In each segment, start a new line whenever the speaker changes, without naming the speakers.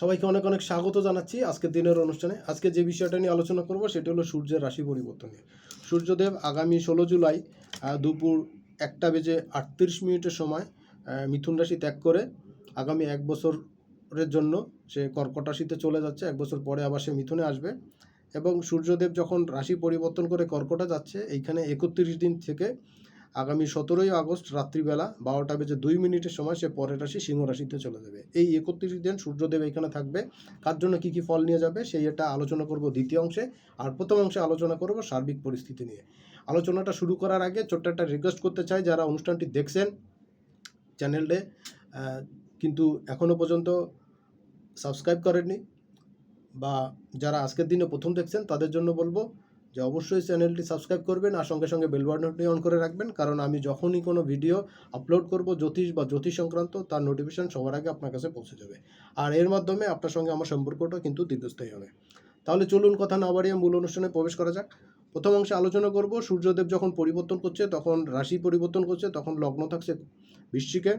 সবাইকে অনেক অনেক স্বাগত জানাচ্ছি আজকের দিনের অনুষ্ঠানে। আজকে যে বিষয়টা নিয়ে আলোচনা করব, সেটি হলো সূর্যের রাশি পরিবর্তন নিয়ে। সূর্যদেব আগামী ষোলো জুলাই দুপুর একটা বেজে আটত্রিশ মিনিটের সময় মিথুন রাশি ত্যাগ করে আগামী এক বছরের জন্য সে কর্কট রাশিতে চলে যাচ্ছে। এক বছর পরে আবার সে মিথুনে আসবে এবং সূর্যদেব যখন রাশি পরিবর্তন করে কর্কটে যাচ্ছে, এইখানে একত্রিশ দিন থেকে আগামী সতেরোই আগস্ট রাত্রিবেলা বারোটা বেজে দুই মিনিটের সময় সে পরের রাশি সিংহ রাশিতে চলে যাবে। এই একত্রিশ দিন সূর্যদেব এখানে থাকবে। কার জন্য কী কী ফল নিয়ে যাবে সেই এটা আলোচনা করব দ্বিতীয় অংশে। আর প্রথম অংশে আলোচনা করব সার্বিক পরিস্থিতি নিয়ে। আলোচনাটা শুরু করার আগে ছোট্ট একটা রিকোয়েস্ট করতে চাই যারা অনুষ্ঠানটি দেখছেন চ্যানেলে কিন্তু এখনও পর্যন্ত সাবস্ক্রাইব করেননি বা যারা আজকের দিনে প্রথম দেখছেন তাদের জন্য বলব যে অবশ্যই চ্যানেলটি সাবস্ক্রাইব করবেন আর সঙ্গে সঙ্গে বেল বাটনটি অন করে রাখবেন, কারণ আমি যখনই কোনো ভিডিও আপলোড করব জ্যোতিষ বা জ্যোতিষ সংক্রান্ত, তার নোটিফিকেশন সবার আগে আপনার কাছে পৌঁছে যাবে। আর এর মাধ্যমে আপনার সঙ্গে আমার সম্পর্কটা কিন্তু দীর্ঘস্থায়ী হবে। তাহলে চলুন কথা না বাড়িয়ে মূল অনুষ্ঠানে প্রবেশ করা যাক। প্রথম অংশে আলোচনা করব, সূর্যদেব যখন পরিবর্তন করছে, তখন রাশি পরিবর্তন করছে, তখন লগ্ন থাকছে বৃশ্চিকে।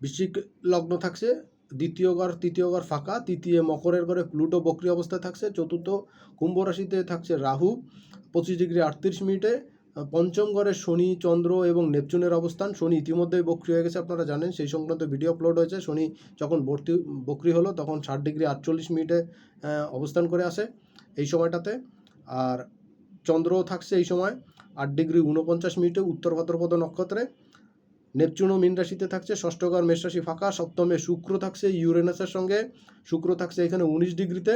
বৃশ্চিক লগ্ন থাকছে দ্বিতীয় ঘর, তৃতীয় ঘর ফাঁকা, তৃতীয় মকরের ঘরে প্লুটো বক্রি অবস্থায় থাকছে, চতুর্থ কুম্ভ রাশিতে থাকছে রাহু, পঁচিশ ডিগ্রি আটত্রিশ মিনিটে, পঞ্চম ঘরে শনি, চন্দ্র এবং নেপচুনের অবস্থান, শনি ইতিমধ্যেই বক্রি হয়ে গেছে, আপনারা জানেন, সেই সংক্রান্ত ভিডিও আপলোড হয়েছে, শনি যখন ভর্তি, বক্রি হলো, তখন ষাট ডিগ্রি আটচল্লিশ মিনিটে অবস্থান করে আসে এই সময়টাতে, আর চন্দ্রও থাকছে এই সময় আট ডিগ্রি উনপঞ্চাশ মিনিটে, উত্তর ভাদ্রপদ নক্ষত্রে নেপচুনও মীন রাশিতে থাকছে ষষ্ঠঘর মেষ রাশি ফাঁকা, সপ্তমে শুক্র থাকছে, ইউরেনাসের সঙ্গে শুক্র থাকছে এখানে উনিশ ডিগ্রিতে।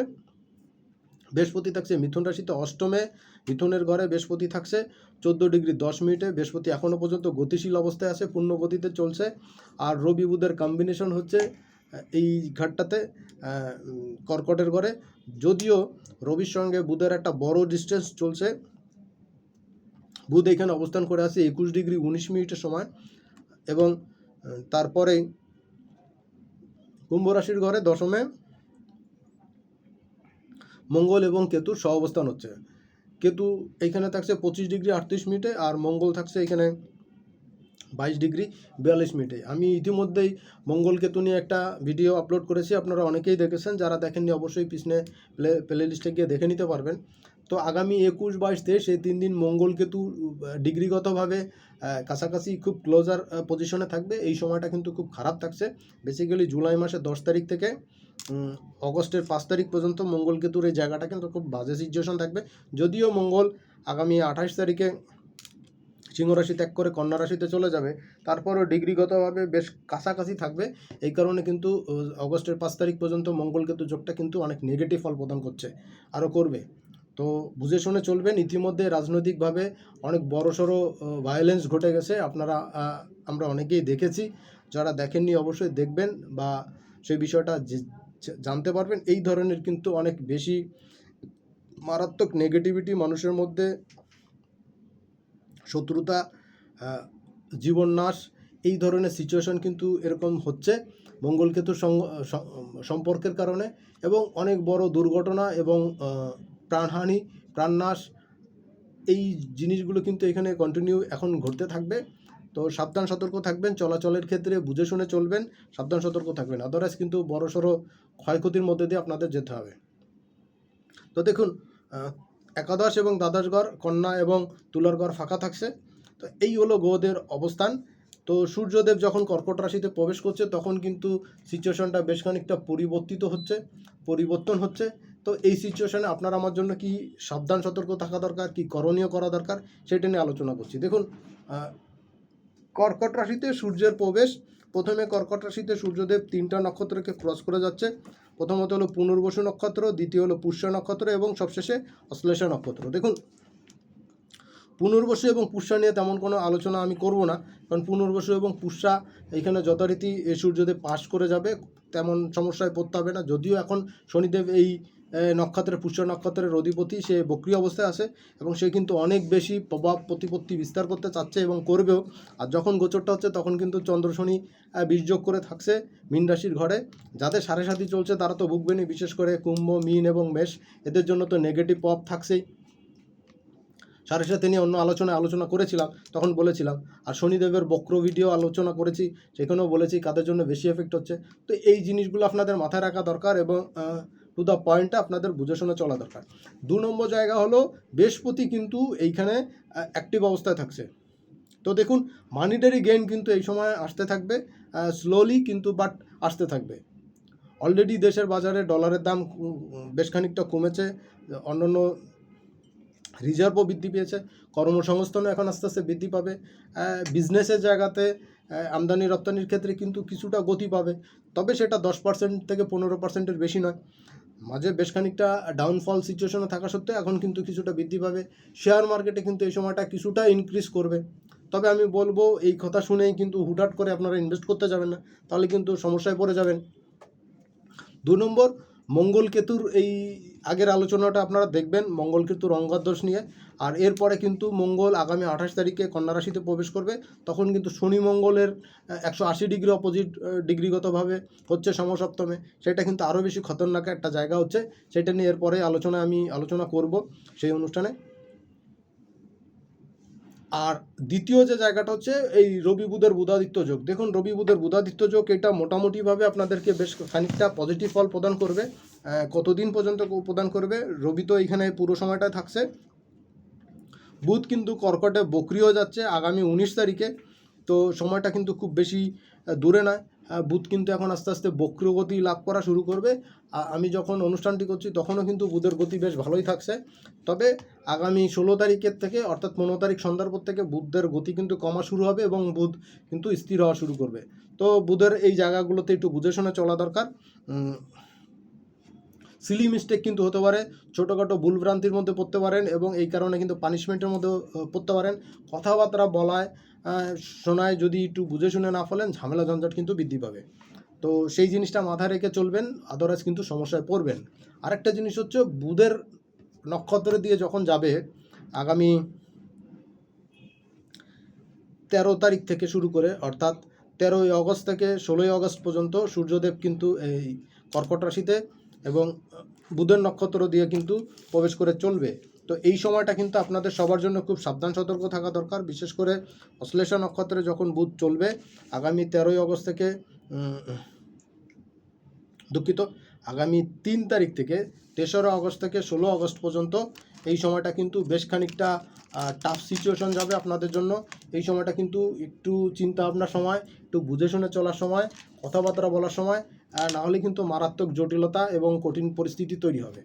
বৃহস্পতি থাকছে মিথুন রাশিতে, অষ্টমে মিথুনের ঘরে বৃহস্পতি থাকছে, চোদ্দ ডিগ্রি দশ মিনিটে। বৃহস্পতি এখনও পর্যন্ত গতিশীল অবস্থায় আছে পূর্ণ গতিতে চলছে। আর রবি বুধের কম্বিনেশন হচ্ছে এই ঘাটটাতে কর্কটের ঘরে। যদিও রবির সঙ্গে বুধের একটা বড় ডিস্টেন্স চলছে, বুধ এখানে অবস্থান করে আছে একুশ ডিগ্রি উনিশ মিনিটের সময়। এবং আহ, তারপরেই কুম্ভ রাশির ঘরে দশমে মঙ্গল এবং কেতুর সহ অবস্থান হচ্ছে। কেতু এখানে থাকছে পঁচিশ ডিগ্রি আটত্রিশ মিনিটে আর মঙ্গল থাকছে এখানে বাইশ ডিগ্রি বিয়াল্লিশ মিনিটে। আমি ইতিমধ্যেই মঙ্গল কেতু নিয়ে একটা ভিডিও আপলোড করেছি আপনারা অনেকেই দেখেছেন যারা দেখেননি অবশ্যই পিছনে প্লে প্লে লিস্টে গিয়ে দেখে নিতে পারবেন। তো আগামী একুশ বাইশ তেইশ এই তিন দিন মঙ্গল কেতু ডিগ্রিগতভাবে কাছাকাছি খুব ক্লোজার পজিশনে থাকবে। এই সময়টা কিন্তু খুব খারাপ থাকছে। বেসিক্যালি জুলাই মাসের দশ তারিখ থেকে অগস্টের পাঁচ তারিখ পর্যন্ত মঙ্গল কেতুর এই জায়গাটা কিন্তু খুব বাজে সিচুয়েশন থাকবে। যদিও মঙ্গল আগামী আঠাশ তারিখে সিংহ রাশি ত্যাগ করে কন্যা রাশিতে চলে যাবে, তারপরও ডিগ্রিগতভাবে বেশ কাছাকাছি থাকবে। এই কারণে কিন্তু অগস্টের পাঁচ তারিখ পর্যন্ত মঙ্গল কেতু যোগটা কিন্তু অনেক নেগেটিভ ফল প্রদান করছে। আরও করবে। তো বুঝে শুনে চলবেন। ইতিমধ্যে রাজনৈতিকভাবে অনেক বড়সড় ভায়োলেন্স ঘটে গেছে। আপনারা আমরা অনেকেই দেখেছি। যারা দেখেননি অবশ্যই দেখবেন বা সেই বিষয়টা জানতে পারবেন। এই ধরনের কিন্তু অনেক বেশি মারাত্মক নেগেটিভিটি মানুষের মধ্যে শত্রুতা আহ, জীবননাশ এই ধরনের সিচুয়েশন কিন্তু এরকম হচ্ছে মঙ্গলকেতুর সঙ্গ- সম্পর্কের কারণে। এবং অনেক বড় দুর্ঘটনা এবং প্রাণহানি, প্রাণনাশ, এই জিনিসগুলো কিন্তু এখানে কন্টিনিউ এখন ঘটতে থাকবে। তো সাবধান সতর্ক থাকবেন, চলাচলের ক্ষেত্রে বুঝে শুনে চলবেন, সাবধান সতর্ক থাকবেন। আদারওয়াইজ কিন্তু বড়সড় ক্ষয়ক্ষতির মধ্যে দিয়ে আপনাদের যেতে হবে। তো দেখুন একাদশ এবং দ্বাদশ ঘর কন্যা এবং তুলার ঘর ফাঁকা থাকছে। তো এই হলো গ্রহদের অবস্থান। তো সূর্যদেব যখন কর্কট রাশিতে প্রবেশ করছে, তখন কিন্তু সিচুয়েশনটা বেশ খানিকটা পরিবর্তিত হচ্ছে, পরিবর্তন হচ্ছে। তো এই সিচুয়েশনে আপনার আমার জন্য কি সাবধান, সতর্ক থাকা দরকার, কি করণীয় করা দরকার, সেটা নিয়ে আলোচনা করছি। দেখুন কর্কট রাশিতে সূর্যের প্রবেশ, প্রথমে কর্কট রাশিতে সূর্যদেব তিনটা নক্ষত্রকে ক্রস করে যাচ্ছে। প্রথমত হলো পুনর্বসু নক্ষত্র, দ্বিতীয় হলো পুষ্য নক্ষত্র এবং সবশেষে অশ্লেষা নক্ষত্র। দেখুন, পুনর্বসু এবং পুষ্যা নিয়ে তেমন কোনো আলোচনা আমি করব না, কারণ পুনর্বসু এবং পুষ্যা এখানে যথারীতি সূর্যদেব পাশ করে যাবে, তেমন সমস্যায় পড়তে হবে না। যদিও এখন শনিদেব এই নক্ষত্রের, পুষ্য নক্ষত্রের অধিপতি, সে বক্রিয় অবস্থায় আছে এবং সে কিন্তু অনেক বেশি প্রভাব প্রতিপত্তি বিস্তার করতে চাচ্ছে এবং করবেও। আর যখন গোচরটা হচ্ছে, তখন কিন্তু চন্দ্র শনি করে থাকছে মীন রাশির ঘরে। যাদের সাড়ে সাথী চলছে, তারা তো ভুগবেনই, বিশেষ করে কুম্ভ, মীন এবং মেষ। এদের জন্য তো নেগেটিভ প্রভাব থাকছেই। সাড়ে সাথে নিয়ে অন্য আলোচনায় আলোচনা করেছিলাম, তখন বলেছিলাম, আর শনিদেবের বক্র ভিডিও আলোচনা করেছি, সেখানেও বলেছি কাদের জন্য বেশি এফেক্ট হচ্ছে? তো এই জিনিসগুলো আপনাদের মাথায় রাখা দরকার এবং টু দ্য পয়েন্টে আপনাদের বুঝে শুনে চলা দরকার। দু নম্বর জায়গা হলো, বৃহস্পতি কিন্তু এইখানে অ্যাক্টিভ অবস্থায় থাকছে। তো দেখুন মানিটারি গেইন কিন্তু এই সময় আসতে থাকবে স্লোলি কিন্তু বাট আসতে থাকবে। অলরেডি দেশের বাজারে ডলারের দাম বেশ খানিকটা কমেছে, অন্যান্য রিজার্ভও বৃদ্ধি পেয়েছে, কর্মসংস্থানও এখন আস্তে আস্তে বৃদ্ধি পাবে বিজনেসের জায়গাতে আমদানি রপ্তানির ক্ষেত্রে কিন্তু কিছুটা গতি পাবে। তবে সেটা দশ পার্সেন্ট থেকে পনেরো পার্সেন্টের বেশি নয়। মাঝে বেশ খানিকটা ডাউনফল সিচুয়েশনে থাকা সত্ত্বেও এখন কিন্তু কিছুটা বৃদ্ধি পাবে। শেয়ার মার্কেটে কিন্তু এই সময়টা কিছুটা ইনক্রিজ করবে। তবে আমি বলব, এই কথা শুনেই কিন্তু হুটহাট করে আপনারা ইনভেস্ট করতে যাবেন না, তাহলে কিন্তু সমস্যায় পড়ে যাবেন। দু নম্বর, মঙ্গল কেতুর এই আগের আলোচনাটা আপনারা দেখবেন, মঙ্গল কেতুর অঙ্গাদোষ নিয়ে। আর এরপরে কিন্তু মঙ্গল আগামী আঠাশ তারিখে কন্যা রাশিতে প্রবেশ করবে, তখন কিন্তু শনি মঙ্গলের একশো আশি ডিগ্রি অপোজিট ডিগ্রিগতভাবে হচ্ছে সমসপ্তমে। সেটা কিন্তু আরও বেশি খতরনাক একটা জায়গা হচ্ছে, সেটা নিয়ে এরপরে আলোচনা আমি আলোচনা করব সেই অনুষ্ঠানে। আর দ্বিতীয় যে জায়গাটা হচ্ছে এই রবি বুধের বুধাদিত্য যোগ। দেখুন, রবি বুধের বুধাদিত্য যোগ এটা মোটামুটিভাবে আপনাদেরকে বেশ খানিকটা পজিটিভ ফল প্রদান করবে কতদিন পর্যন্ত প্রদান করবে, রবি তো এখানে পুরো সময়টা থাকছে। বুধ কিন্তু কর্কটে বক্রিয় যাচ্ছে আগামী উনিশ তারিখে। তো সময়টা কিন্তু খুব বেশি দূরে নয়। বুধ কিন্তু এখন আস্তে আস্তে বক্রগতি লাভ করা শুরু করবে। আমি যখন অনুষ্ঠানটি করছি তখনও কিন্তু বুধের গতি বেশ ভালোই থাকছে। তবে আগামী ষোলো তারিখের থেকে অর্থাৎ পনেরো তারিখ সন্ধ্যার পর থেকে বুধের গতি কিন্তু কমা শুরু হবে এবং বুধ কিন্তু স্থির হওয়া শুরু করবে। তো বুধের এই জায়গাগুলোতে একটু বুঝে শুনে চলা দরকার। সিলি মিস্টেক কিন্তু হতে পারে, ছোটোখাটো ভুলভ্রান্তির মধ্যে পড়তে পারেন এবং এই কারণে কিন্তু পানিশমেন্টের মধ্যে পড়তে পারেন। কথাবার্তা বলায় শোনায় যদি একটু বুঝে শুনে না ফেলেন, ঝামেলা ঝঞ্ঝাট কিন্তু বৃদ্ধি পাবে। তো সেই জিনিসটা মাথায় রেখে চলবেন আদারওয়াইজ কিন্তু সমস্যায় পড়বেন। আরেকটা জিনিস হচ্ছে, বুধের নক্ষত্র দিয়ে যখন যাবে, আগামী তেরো তারিখ থেকে শুরু করে, অর্থাৎ তেরোই আগস্ট থেকে ষোলোই আগস্ট পর্যন্ত সূর্যদেব কিন্তু এই কর্কট রাশিতে এবং বুধের নক্ষত্র দিয়ে কিন্তু প্রবেশ করে চলবে। তো এই সময়টা কিন্তু আপনাদের সবার জন্য খুব সাবধান, সতর্ক থাকা দরকার। বিশেষ করে অশ্লেষা নক্ষত্রে যখন বুধ চলবে, আগামী তেরোই আগস্ট থেকে দুঃখিত, আগামী তিন তারিখ থেকে, তেসরা আগস্ট থেকে ষোলো আগস্ট পর্যন্ত এই সময়টা কিন্তু বেশ খানিকটা টাফ সিচুয়েশন যাবে আপনাদের জন্য। এই সময়টা কিন্তু একটু চিন্তা ভাবনার সময়, একটু বুঝে শুনে চলার সময়, কথাবার্তা বলার সময় না হলে কিন্তু মারাত্মক জটিলতা এবং কঠিন পরিস্থিতি তৈরি হবে।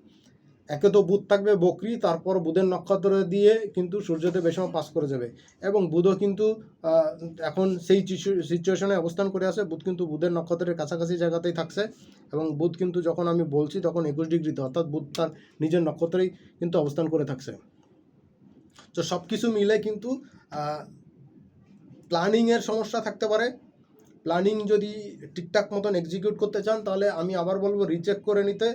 একে তো বুধ থাকবে বকরি, তারপর বুধের নক্ষত্র দিয়ে কিন্তু সূর্যদেব এই সময় পাস করে যাবে। এবং বুধও কিন্তু এখন সেই সিচুয়েশনে অবস্থান করে আছে। বুধ কিন্তু বুধের নক্ষত্রের কাছাকাছি জায়গাতেই থাকছে। এবং বুধ কিন্তু যখন আমি বলছি, তখন একুশ ডিগ্রিতে অর্থাৎ বুধ তার নিজের নক্ষত্রেই কিন্তু অবস্থান করে থাকছে। তো সব কিছু মিলে কিন্তু প্ল্যানিংয়ের সমস্যা থাকতে পারে। প্ল্যানিং যদি ঠিকঠাক মতন এক্সিকিউট করতে চান, তাহলে আমি আবার বলব রিচেক করে নিতে।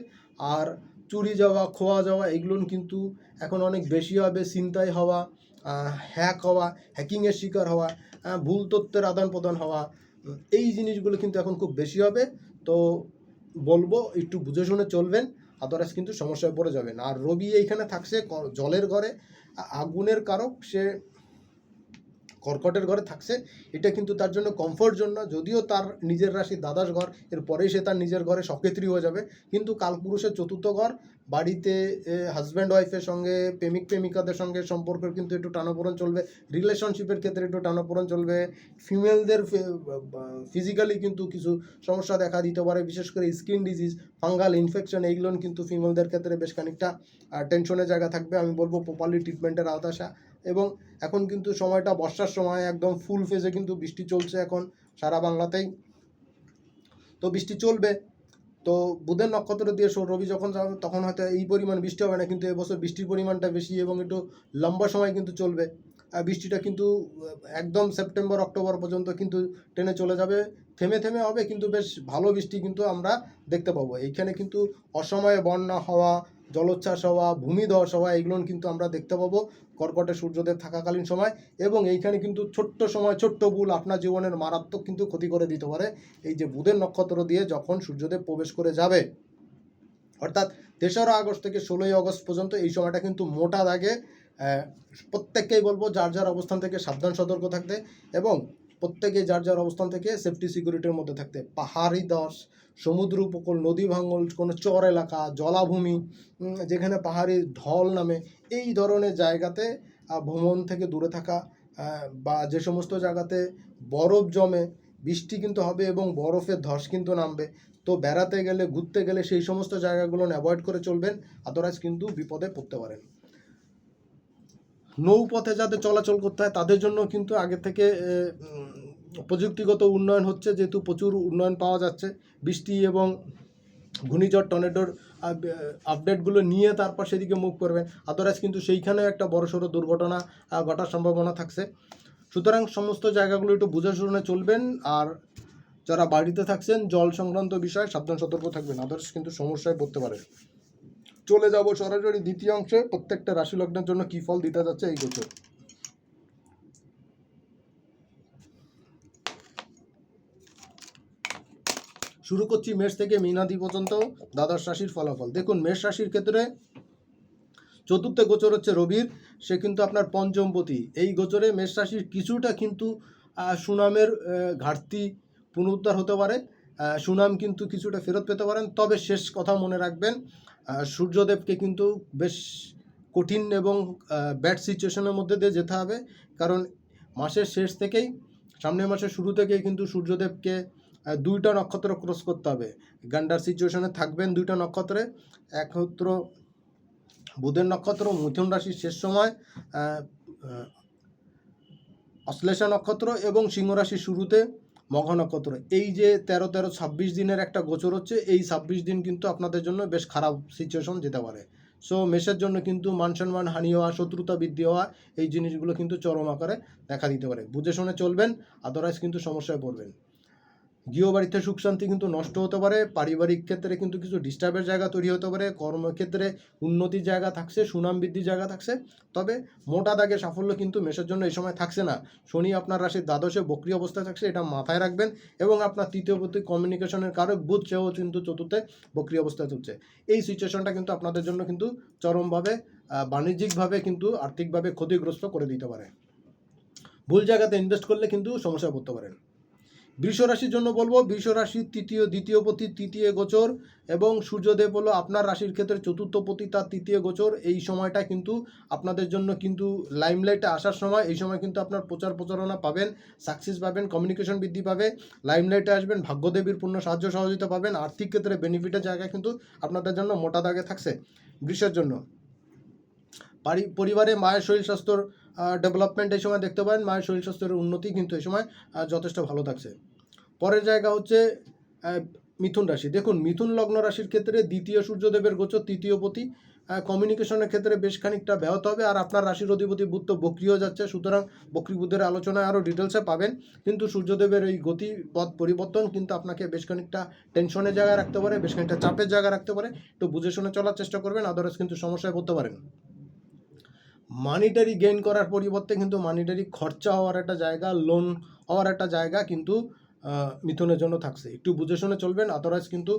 আর চুরি যাওয়া, খোয়া যাওয়া এগুলো কিন্তু এখন অনেক বেশি হবে, ছিনতাই হওয়া হ্যাক হওয়া হ্যাকিংয়ের শিকার হওয়া ভুল তথ্যের আদান প্রদান হওয়া এই জিনিসগুলো কিন্তু এখন খুব বেশি হবে। তো বলব, একটু বুঝে শুনে চলবেন আদারওয়াইজ কিন্তু সমস্যায় পড়ে যাবেন। আর রবি এইখানে থাকছে জলের ঘরে, আগুনের কারক, সে কর্কটের ঘরে থাকছে, এটা কিন্তু তার জন্য কমফোর্ট জন্য যদিও তার নিজের রাশি দ্বাদশ ঘর, এরপরেই সে তার নিজের ঘরে সকেত্রী হয়ে যাবে। কিন্তু কালপুরুষের চতুর্থ ঘর, বাড়িতে হাজব্যান্ড ওয়াইফের সঙ্গে, প্রেমিক প্রেমিকাদের সঙ্গে সম্পর্কের কিন্তু একটু টানাপোড়ন চলবে। রিলেশনশিপের ক্ষেত্রে একটু টানাপোড়ন চলবে। ফিমেলদের ফিজিক্যালি কিন্তু কিছু সমস্যা দেখা দিতে পারে, বিশেষ করে স্কিন ডিজিজ ফাঙ্গাল ইনফেকশন এইগুলো কিন্তু ফিমেলদের ক্ষেত্রে বেশ খানিকটা টেনশনের জায়গা থাকবে। আমি বলব প্রপারলি ট্রিটমেন্টের আওতা আসা। এবং এখন কিন্তু সময়টা বর্ষার সময়, একদম ফুল ফেজে কিন্তু বৃষ্টি চলছে এখন সারা বাংলাতেই। তো বৃষ্টি চলবে। তো বুধের নক্ষত্র দিয়ে রবি যখন যাবে তখন হয়তো এই পরিমাণ বৃষ্টি হবে না, কিন্তু এবছর বৃষ্টির পরিমাণটা বেশি এবং একটু লম্বা সময় কিন্তু চলবে। আর বৃষ্টিটা কিন্তু একদম সেপ্টেম্বর, অক্টোবর পর্যন্ত কিন্তু টেনে চলে যাবে। থেমে থেমে হবে, কিন্তু বেশ ভালো বৃষ্টি কিন্তু আমরা দেখতে পাবো। এইখানে কিন্তু অসময়ে বন্যা হওয়া জলোচ্ছ্বাস হওয়া ভূমিধস হওয়া, এগুলো কিন্তু আমরা দেখতে পাবো কর্কটে সূর্যদেব থাকাকালীন সময় এবং এইখানে কিন্তু ছোট্ট সময়, ছোট্ট ভুল আপনার জীবনের মারাত্মক কিন্তু ক্ষতি করে দিতে পারে। এই যে বুধের নক্ষত্র দিয়ে যখন সূর্যদেব প্রবেশ করে যাবে, অর্থাৎ তেসরা আগস্ট থেকে ষোলোই আগস্ট পর্যন্ত এই সময়টা কিন্তু মোটা দাগে প্রত্যেককেই বলব যার যার অবস্থান থেকে সাবধান, সতর্ক থাকতে এবং প্রত্যেকে যার যার অবস্থান থেকে সেফটি সিকিউরিটির মধ্যে থাকতে। পাহাড়ি দশ সমুদ্র উপকূল নদী ভাঙল, কোনো চর এলাকা, জলাভূমি যেখানে পাহাড়ি ঢল নামে, এই ধরনের জায়গাতে ভ্রমণ থেকে দূরে থাকা বা যে সমস্ত জায়গাতে বরফ জমে, বৃষ্টি কিন্তু হবে এবং বরফের ধস কিন্তু নামবে, তো বেড়াতে গেলে, ঘুরতে গেলে সেই সমস্ত জায়গাগুলো অ্যাভয়েড করে চলবেন, আদারওয়াইজ কিন্তু বিপদে পড়তে পারেন। নৌপথে যাদের চলাচল করতে হয়, তাদের জন্য কিন্তু আগে থেকে প্রযুক্তিগত উন্নয়ন হচ্ছে, যেহেতু প্রচুর উন্নয়ন পাওয়া যাচ্ছে। বৃষ্টি এবং ঘূর্ণিঝড়, টর্নেডোর আপডেটগুলো নিয়ে তারপর সেদিকে মুভ করবেন আদারওয়াইজ কিন্তু সেইখানেও একটা বড়সড় দুর্ঘটনা ঘটার সম্ভাবনা থাকছে। সুতরাং সমস্ত জায়গাগুলো একটু বুঝে শুনে চলবেন আর যারা বাড়িতে থাকছেন, জল সংক্রান্ত বিষয়ে সাবধান, সতর্ক থাকবেন। আদার্স কিন্তু সমস্যায় পড়তে পারে। চলে যাব সরাসরি দ্বিতীয় অংশে প্রত্যেকটা রাশি লগ্নের জন্য কি ফল দিতে যাচ্ছে এই গোচর। শুরু করছি মেষ থেকে মীনাদি পর্যন্ত দ্বাদশ রাশির ফলাফল। দেখুন, মেষ রাশির ক্ষেত্রে চতুর্থ গোচর হচ্ছে রবির, সে কিন্তু আপনার পঞ্চমপতি। এই গোচরে মেষ রাশির কিছুটা কিন্তু সুনামের ঘাটতি পুনরুদ্ধার হতে পারে। সুনাম কিন্তু কিছুটা ফেরত পেতে পারেন। তবে শেষ কথা মনে রাখবেন সূর্যদেবকে কিন্তু বেশ কঠিন এবং ব্যাড সিচুয়েশনের মধ্যে দিয়ে যেতে হবে। কারণ মাসের শেষ থেকেই, সামনের মাসের শুরু থেকেই কিন্তু সূর্যদেবকে দুইটা নক্ষত্র ক্রস করতে হবে। গান্ডার সিচুয়েশনে থাকবেন দুইটা নক্ষত্রে। একত্র বুধের নক্ষত্র, মিথুন রাশির শেষ সময় অশ্লেষা নক্ষত্র এবং সিংহ রাশির শুরুতে মঘ নক্ষত্র। এই যে তেরো তেরো ছাব্বিশ দিনের একটা গোচর হচ্ছে, এই ছাব্বিশ দিন কিন্তু আপনাদের জন্য বেশ খারাপ সিচুয়েশন যেতে পারে। সো মেষের জন্য কিন্তু মান সম্মান, হানি হওয়া, শত্রুতা বৃদ্ধি হওয়া, এই জিনিসগুলো কিন্তু চরম আকারে দেখা দিতে পারে। বুঝে শুনে চলবেন আদারওয়াইজ কিন্তু সমস্যায় পড়বেন। গৃহবাড়িতে সুখ শান্তি কিন্তু নষ্ট হতে পারে, পারিবারিক ক্ষেত্রে কিন্তু কিছু ডিস্টার্বের জায়গা তৈরি হতে পারে, কর্মক্ষেত্রে উন্নতির জায়গা থাকছে, সুনাম বৃদ্ধির জায়গা থাকছে। তবে মোটা দাগে সাফল্য কিন্তু মেষের জন্য এই সময় থাকছে না। শনি আপনার রাশির দ্বাদশে বক্রি অবস্থায় থাকছে, এটা মাথায় রাখবেন। এবং আপনার তৃতীয় প্রতি কমিউনিকেশনের কারক বুধ সেও কিন্তু চতুর্থে বক্রি অবস্থায় চলছে। এই সিচুয়েশনটা কিন্তু আপনাদের জন্য কিন্তু চরমভাবে বাণিজ্যিকভাবে কিন্তু আর্থিকভাবে ক্ষতিগ্রস্ত করে দিতে পারে। ভুল জায়গাতে ইনভেস্ট করলে কিন্তু সমস্যায় পড়তে পারেন। রাশির জন্য বলব বৃষ রাশির তৃতীয়, দ্বিতীয় পতি, তৃতীয় গোচর এবং সূর্যদেব হলো আপনার রাশির ক্ষেত্রে চতুর্থ পতি তার তৃতীয় গোচর, এই সময়টা কিন্তু আপনাদের জন্য কিন্তু লাইমলাইটে আসার সময়, এই সময় কিন্তু আপনার প্রচার প্রচারণা পাবেন সাকসেস পাবেন কমিউনিকেশন বৃদ্ধি পাবে লাইমলাইটে আসবেন, ভাগ্যদেবীর পূর্ণ সাহায্য সহযোগিতা পাবেন, আর্থিক ক্ষেত্রে বেনিফিটের জায়গা কিন্তু আপনাদের জন্য মোটা দাগে থাকছে বৃষের জন্য। পরিবারে মায়ের শরীর স্বাস্থ্যর ডেভেলপমেন্ট এই সময় দেখতে পারেন, মায়ের শরীর স্বাস্থ্যের উন্নতি কিন্তু এই সময় যথেষ্ট ভালো থাকছে। পরের জায়গা হচ্ছে মিথুন রাশি। দেখুন, মিথুন লগ্ন রাশির ক্ষেত্রে দ্বিতীয় সূর্যদেবের গোচর, তৃতীয় পতি কমিউনিকেশনের ক্ষেত্রে বেশ খানিকটা ব্যাহত হবে। আর আপনার রাশির অধিপতি বুধ তো বক্রিও যাচ্ছে, সুতরাং বক্রি বুধের আলোচনায় আরও ডিটেলসে পাবেন। কিন্তু সূর্যদেবের এই গতি পথ পরিবর্তন কিন্তু আপনাকে বেশ খানিকটা টেনশনের জায়গায় রাখতে পারে, বেশ খানিকটা চাপের জায়গায় রাখতে পারে। একটু বুঝে শুনে চলার চেষ্টা করবেন আদারস কিন্তু সমস্যায় পড়তে পারেন। মানিটারি গেইন করার পরিবর্তে কিন্তু মানিটারি খরচা হওয়ার একটা জায়গা লোন হওয়ার একটা জায়গা কিন্তু মিথুনের জন্য থাকছে। একটু বুঝে শুনে চলবেন আদারওয়াইজ কিন্তু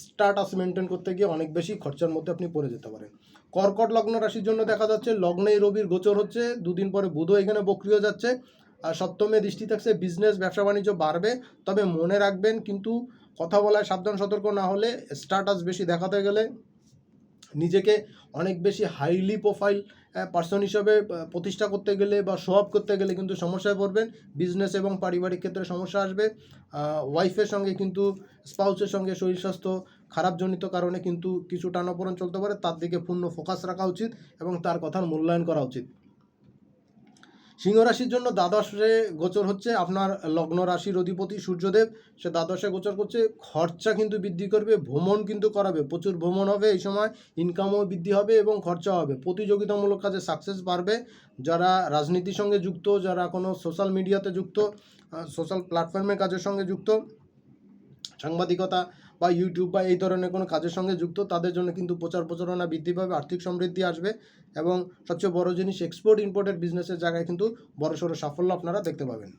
স্টাটাস মেনটেন করতে গিয়ে অনেক বেশি খরচার মধ্যে আপনি পড়ে যেতে পারেন। কর্কট লগ্ন রাশির জন্য দেখা যাচ্ছে লগ্নেই রবির গোচর হচ্ছে, দুদিন পরে বুধও এখানে বক্রিয় যাচ্ছে, আর সপ্তমে দৃষ্টি থাকছে বিজনেস ব্যবসা বাণিজ্য বাড়বে, তবে মনে রাখবেন কিন্তু কথা বলায় সাবধান, সতর্ক না হলে স্টাটাস বেশি দেখাতে গেলে নিজেকে অনেক বেশি হাইলি প্রোফাইল পার্সন হিসাবে প্রতিষ্ঠা করতে গেলে বা শো আপ করতে গেলে কিন্তু সমস্যায় পড়বেন। বিজনেস এবং পারিবারিক ক্ষেত্রে সমস্যা আসবে। ওয়াইফের সঙ্গে কিন্তু স্পাউসের সঙ্গে শরীর স্বাস্থ্য খারাপজনিত কারণে কিন্তু কিছু টানাপোড়ন চলতে পারে। তার দিকে পূর্ণ ফোকাস রাখা উচিত এবং তার কথার মূল্যায়ন করা উচিত। সিংহ রাশির জন্য দ্বাদশে গোচর হচ্ছে আপনার লগ্ন রাশির অধিপতি সূর্যদেব। সে দ্বাদশে গোচর করছে, খরচা কিন্তু বৃদ্ধি করবে, ভ্রমণ কিন্তু করাবে। প্রচুর ভ্রমণ হবে এই সময় ইনকামও বৃদ্ধি হবে এবং খরচা হবে। প্রতিযোগিতামূলক কাজে সাকসেস বাড়বে। যারা রাজনীতির সঙ্গে যুক্ত, যারা কোনো সোশ্যাল মিডিয়াতে যুক্ত সোশ্যাল প্ল্যাটফর্মের কাজের সঙ্গে যুক্ত, সাংবাদিকতা বা ইউটিউব বা এই ধরনের কোনো কাজের সঙ্গে যুক্ত, তাদের জন্য কিন্তু প্রচার প্রচারণা বৃদ্ধি পাবে, আর্থিক সমৃদ্ধি আসবে এবং সবচেয়ে বড় জিনিস এক্সপোর্ট ইম্পোর্টের বিজনেসের জায়গায় কিন্তু বড়সড় সাফল্য আপনারা দেখতে পাবেন।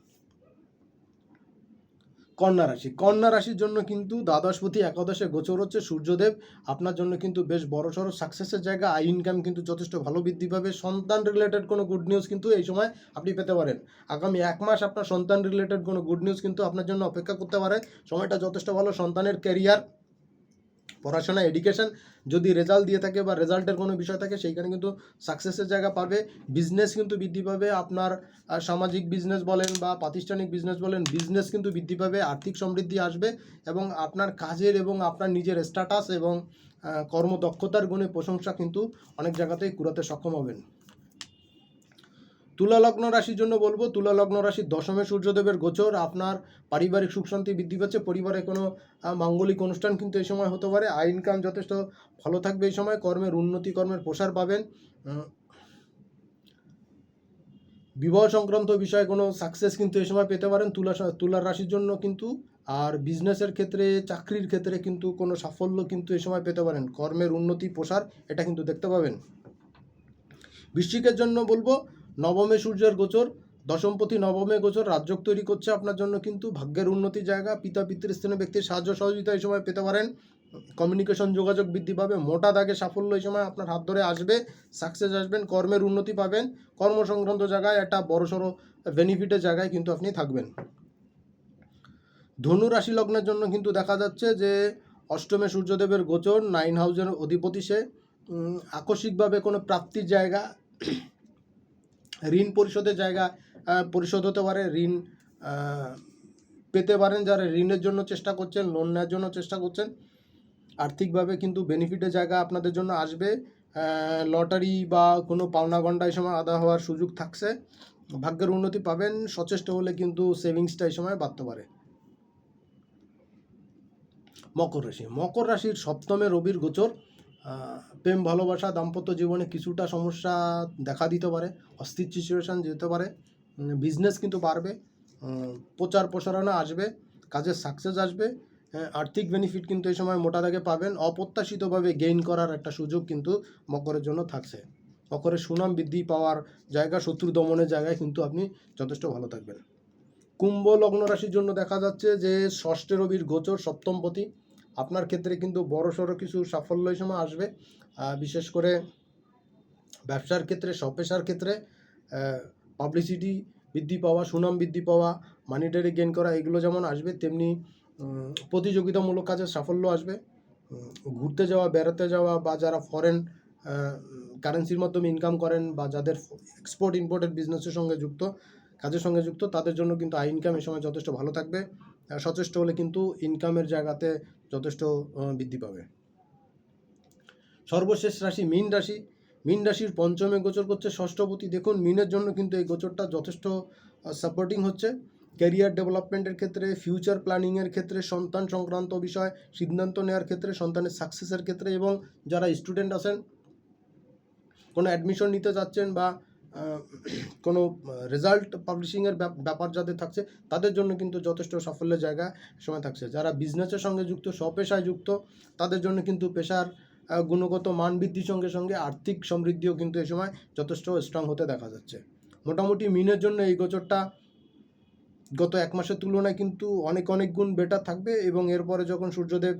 কন্যা রাশি। কন্যা রাশির জন্য কিন্তু দ্বাদশপতি একাদশে গোচর হচ্ছে সূর্যদেব। আপনার জন্য কিন্তু বেশ বড় সড়ো সাকসেসের জায়গা। আই ইনকাম কিন্তু যথেষ্ট ভালো বৃদ্ধি পাবে। সন্তান রিলেটেড কোনো গুড নিউজ কিন্তু এই সময় আপনি পেতে পারেন। আগামী এক মাস আপনার সন্তান রিলেটেড কোনো গুড নিউজ কিন্তু আপনার জন্য অপেক্ষা করতে পারে। সময়টা যথেষ্ট ভালো। সন্তানের ক্যারিয়ার পড়াশোনা এডুকেশন যদি রেজাল্ট দিয়ে থাকে বা রেজাল্টের কোনো বিষয় থাকে, সেইখানে কিন্তু সাকসেসের জায়গা পাবে। বিজনেস কিন্তু বৃদ্ধি পাবে, আপনার সামাজিক বিজনেস বলেন বা প্রাতিষ্ঠানিক বিজনেস বলেন বিজনেস কিন্তু বৃদ্ধি পাবে, আর্থিক সমৃদ্ধি আসবে এবং আপনার কাজের এবং আপনার নিজের স্ট্যাটাস এবং কর্মদক্ষতার গুণে প্রশংসা কিন্তু অনেক জায়গাতেই কুড়াতে সক্ষম হবেন। তুলা লগ্ন রাশির জন্য বলব, তুলা লগ্ন রাশির দশমে সূর্যদেবের গোচর, আপনার পারিবারিক সুখ শান্তি বৃদ্ধি পাচ্ছে, পরিবারে কোনো মাঙ্গলিক অনুষ্ঠান কিন্তু এই সময় হতে পারে, আয় ইনকাম যথেষ্ট ভালো থাকবে এই সময়, কর্মের উন্নতি, কর্মের প্রসার পাবেন বিবাহ সংক্রান্ত বিষয়ে কোনো সাকসেস কিন্তু এই সময় পেতে পারেন, তুলা তুলার রাশির জন্য কিন্তু, আর বিজনেসের ক্ষেত্রে, চাকরির ক্ষেত্রে কিন্তু কোনো সাফল্য কিন্তু এই সময় পেতে পারেন, কর্মের উন্নতি, প্রসার, এটা কিন্তু দেখতে পাবেন। বৃশ্চিকের জন্য বলব নবমে সূর্যের গোচর, দশমপতি নবমে গোচর রাজযোগ তৈরি করছে আপনার জন্য কিন্তু ভাগ্যের উন্নতির জায়গা। পিতা পিতৃস্থানীয় ব্যক্তির সাহায্য সহযোগিতা এই সময় পেতে পারেন। কমিউনিকেশন যোগাযোগ বৃদ্ধি পাবে। মোটা দাগে সাফল্য এই সময় আপনার হাত ধরে আসবে। সাকসেস আসবেন, কর্মের উন্নতি পাবেন। কর্ম সংক্রান্ত জায়গায় একটা বড়সড় বেনিফিটের জায়গায় কিন্তু আপনি থাকবেন। ধনু রাশি লগ্নের জন্য কিন্তু দেখা যাচ্ছে যে, অষ্টমে সূর্যদেবের গোচর, নাইন হাউসের অধিপতি সে। আকস্মিকভাবে কোনো প্রাপ্তির জায়গা ঋণ পরিশোধের জায়গা পরিশোধ হতে পারে, ঋণ পেতে পারেন যারা ঋণের জন্য চেষ্টা করছেন লোন নেওয়ার জন্য চেষ্টা করছেন। আর্থিকভাবে কিন্তু বেনিফিটের জায়গা আপনাদের জন্য আসবে। লটারি বা কোনো পাওনা গন্ডা এই সময় আদা হওয়ার সুযোগ থাকছে। ভাগ্যের উন্নতি পাবেন, সচেষ্ট হলে কিন্তু সেভিংসটা এই সময় বাড়তে পারে। মকর রাশি, মকর রাশির সপ্তমে রবির গোচর। প্রেম ভালোবাসা দাম্পত্য জীবনে কিছুটা সমস্যা দেখা দিতে পারে অস্থির সিচুয়েশান যেতে পারে বিজনেস কিন্তু বাড়বে প্রচার প্রসারণা আসবে কাজের সাকসেস আসবে হ্যাঁ, আর্থিক বেনিফিট কিন্তু এই সময় মোটা দাগে পাবেন অপ্রত্যাশিতভাবে গেইন করার একটা সুযোগ কিন্তু মকরের জন্য থাকছে। মকরের সুনাম বৃদ্ধি পাওয়ার জায়গা শত্রু দমনের জায়গায় কিন্তু আপনি যথেষ্ট ভালো থাকবেন। কুম্ভ লগ্ন রাশির জন্য দেখা যাচ্ছে যে ষষ্ঠে রবির গোচর সপ্তমপতি আপনার ক্ষেত্রে কিন্তু বড় সড়ো কিছু সাফল্য এই সময় আসবে। বিশেষ করে ব্যবসার ক্ষেত্রে স্বপেশার ক্ষেত্রে পাবলিসিটি বৃদ্ধি পাওয়া, সুনাম বৃদ্ধি পাওয়া মানিটারি গেইন করা, এগুলো যেমন আসবে, তেমনি প্রতিযোগিতামূলক কাজের সাফল্য আসবে। ঘুরতে যাওয়া, বেড়াতে যাওয়া বা যারা ফরেন কারেন্সির মাধ্যমে ইনকাম করেন বা যাদের এক্সপোর্ট ইম্পোর্টের বিজনেসের সঙ্গে যুক্ত, কাজের সঙ্গে যুক্ত, তাদের জন্য কিন্তু আই ইনকাম এই সময় যথেষ্ট ভালো থাকবে। সচেষ্ট হলে কিন্তু ইনকামের জায়গাতে যথেষ্ট বৃদ্ধি পাবে। সর্বশেষ রাশি মীন রাশি। মীন রাশির পঞ্চমে গোচর করছে ষষ্ঠপতি দেখুন, মিনের জন্য কিন্তু এই গোচরটা যথেষ্ট সাপোর্টিং হচ্ছে। ক্যারিয়ার ডেভেলপমেন্টের ক্ষেত্রে ফিউচার প্ল্যানিংয়ের ক্ষেত্রে, সন্তান সংক্রান্ত বিষয়, সিদ্ধান্ত নেওয়ার ক্ষেত্রে, সন্তানের সাকসেসের ক্ষেত্রে এবং যারা স্টুডেন্ট আছেন, কোনো অ্যাডমিশন নিতে যাচ্ছেন বা কোনো রেজাল্ট পাবলিশিংয়ের ব্যাপার যাদের থাকছে, তাদের জন্য কিন্তু যথেষ্ট সাফল্যের জায়গা সময় থাকছে। যারা বিজনেসের সঙ্গে যুক্ত, স্বপেশায় যুক্ত, তাদের জন্য কিন্তু পেশার গুণগত মান বৃদ্ধির সঙ্গে সঙ্গে আর্থিক সমৃদ্ধিও কিন্তু এই সময় যথেষ্ট স্ট্রং হতে দেখা যাচ্ছে। মোটামুটি মিনের জন্য এই গোচরটা গত এক মাসের তুলনায় কিন্তু অনেক অনেক গুণ বেটার থাকবে এবং এরপরে যখন সূর্যদেব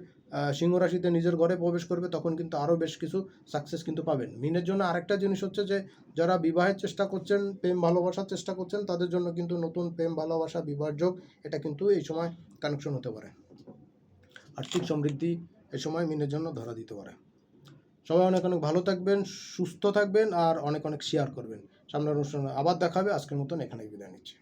সিংহ রাশিতে নিজের ঘরে প্রবেশ করবে, তখন কিন্তু আরও বেশ কিছু সাকসেস কিন্তু পাবেন। মিনের জন্য আরেকটা জিনিস হচ্ছে যে, যারা বিবাহের চেষ্টা করছেন, প্রেম ভালোবাসার চেষ্টা করছেন, তাদের জন্য কিন্তু নতুন প্রেম, ভালোবাসা, বিবাহ যোগ, এটা কিন্তু এই সময় কানেকশন হতে পারে। আর্থিক সমৃদ্ধি এই সময় মিনের জন্য ধরা দিতে পারে। সবাই অনেক অনেক ভালো থাকবেন, সুস্থ থাকবেন, আর অনেক অনেক শেয়ার করবেন। সামনের অনুষ্ঠানে আবার দেখাবে, আজকের মতন এখানেই বিদায় নিচ্ছি।